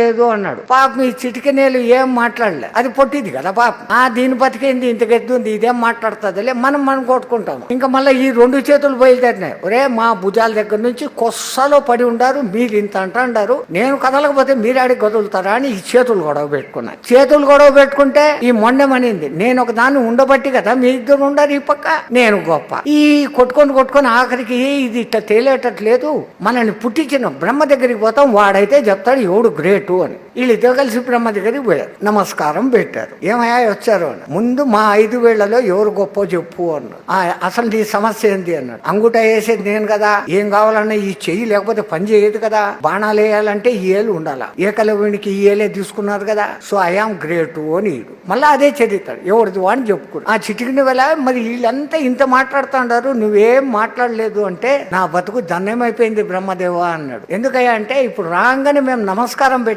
లేదు అన్నాడు. ఈ చిటిక చిటికనేలు ఏం మాట్లాడలే. అది పొట్టిది కదా పాప. ఆ దీని బతికేంది ఇంత గెద్దుంది ఇదేం మాట్లాడుతుందిలే మనం మనం కొట్టుకుంటాము. ఇంకా మళ్ళీ ఈ రెండు చేతులు బయలుదేరినాయి. ఒరే మా భుజాల దగ్గర నుంచి కొస్సలో పడి ఉండారు మీరు ఇంత అంటారు నేను కదలకపోతే మీరు ఆడికి కదులుతారా అని ఈ చేతులు గొడవ పెట్టుకున్నా. చేతులు గొడవ పెట్టుకుంటే ఈ మొండమనింది నేను ఒక దాన్ని ఉండబట్టి కదా మీ ఇద్దరు ఉండారు ఈ పక్క. నేను గొప్ప. ఈ కొట్టుకొని కొట్టుకొని ఆఖరికి ఇది ఇట్లా తేలేటట్లేదు మనల్ని పుట్టించిన బ్రహ్మ దగ్గరికి పోతాం. వాడైతే చెప్తాడు ఎవడు గ్రేట్ అని. వీళ్ళిద్దరు కలిసి బ్రహ్మ దగ్గరికి పోయారు. నమస్కారం పెట్టారు. ఏమయ్యా వచ్చారు అని. ముందు మా ఐదు వేళ్ళలో ఎవరు గొప్ప చెప్పు అన్నాడు. "ఆ, అసలు నీ సమస్య ఏంటి అన్నాడు. అంగుట వేసేది నేను కదా. ఏం కావాలన్నా ఈ చెయ్యి లేకపోతే పని చేయదు కదా. బాణాలు వేయాలంటే ఈ ఏలు ఉండాలా. ఏకలవ్యునికి ఈ ఏలే తీసుకున్నారు కదా. సో ఐఆమ్ గ్రేట్ అని ఈడు. మళ్ళీ అదే చదువుతాడు. ఎవరిది వాడిని చెప్పుకోడు. ఆ చిటికిన వేళ మరి వీళ్ళంతా ఇంత మాట్లాడుతుంటారు నువ్వేం మాట్లాడలేదు అంటే నా బతుకు దండమైపోయింది బ్రహ్మదేవ అన్నాడు. ఎందుకయ్యా అంటే ఇప్పుడు రాగానే మేము నమస్కారం పెట్టి.